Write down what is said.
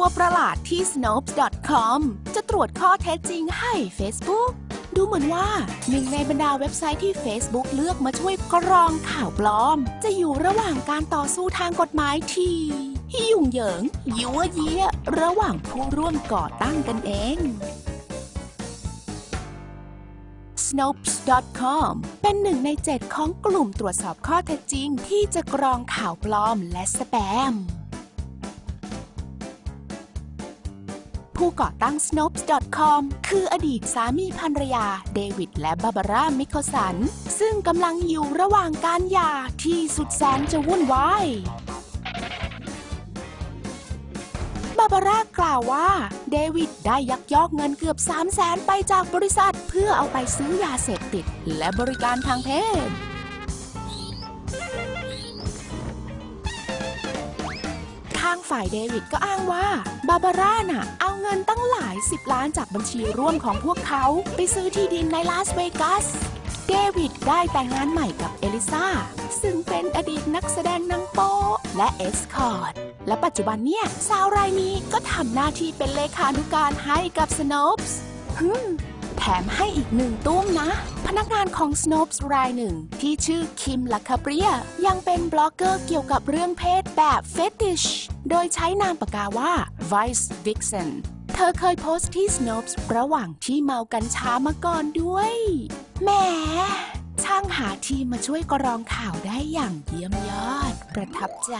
ตัวประหลาดที่ snopes.com จะตรวจข้อเท็จจริงให้ Facebook ดูเหมือนว่าหนึ่งในบรรดาเว็บไซต์ที่ Facebook เลือกมาช่วยกรองข่าวปลอม จะอยู่ระหว่างการต่อสู้ทางกฎหมายที่ที่ยุ่งเหยิง ยั่วเยียระหว่างผู้ร่วมก่อตั้งกันเอง Snopes.com เป็นหนึ่งในเจ็ดของกลุ่มตรวจสอบข้อเท็จจริง ที่จะกรองข่าวปลอมและสแปม ผู้ก่อตั้ง Snopes.com คืออดีตสามีภรรยา เดวิดและบาบาร่ามิโคสัน ซึ่งกำลังอยู่ระหว่างการหย่าที่สุดแสนจะวุ่นวายบาบาร่ากล่าวว่า เดวิดได้ยักยอกเงินเกือบ 3 0 0แสนไปจากบริษัท เพื่อเอาไปซื้อยาเสพติด และบริการทางเพศ ฝ่ายเดวิดก็อ้างว่าบาบาร่าน่ะ เอาเงินตั้งหลายสิบล้านจากบัญชีร่วมของพวกเขา ไปซื้อที่ดินในลาสเวกัส เดวิดได้แต่งงานใหม่กับเอลิซาซึ่งเป็นอดีตนักแสดงนางโป๊และเอสคอร์ดและปัจจุบันเนี่ย สาวรายนี้ก็ทำหน้าที่เป็นเลขานุการให้กับ Snopes ฮึม แถมให้อีกหนึ่งตุ้มนะ พนักงานของ Snopes รายหนึ่ง ที่ชื่อคิมลาคาเบียยังเป็นบล็อกเกอร์เกี่ยวกับเรื่องเพศแบบ Fetish โดยใช้นามปากกาว่า Vice Vixen เธอเคยโพสต์ที่ Snopes ระหว่างที่เมากัญชามาก่อนด้วย แหมช่างหาทีมมาช่วยกรองข่าวได้อย่างเยี่ยมยอด ประทับใจ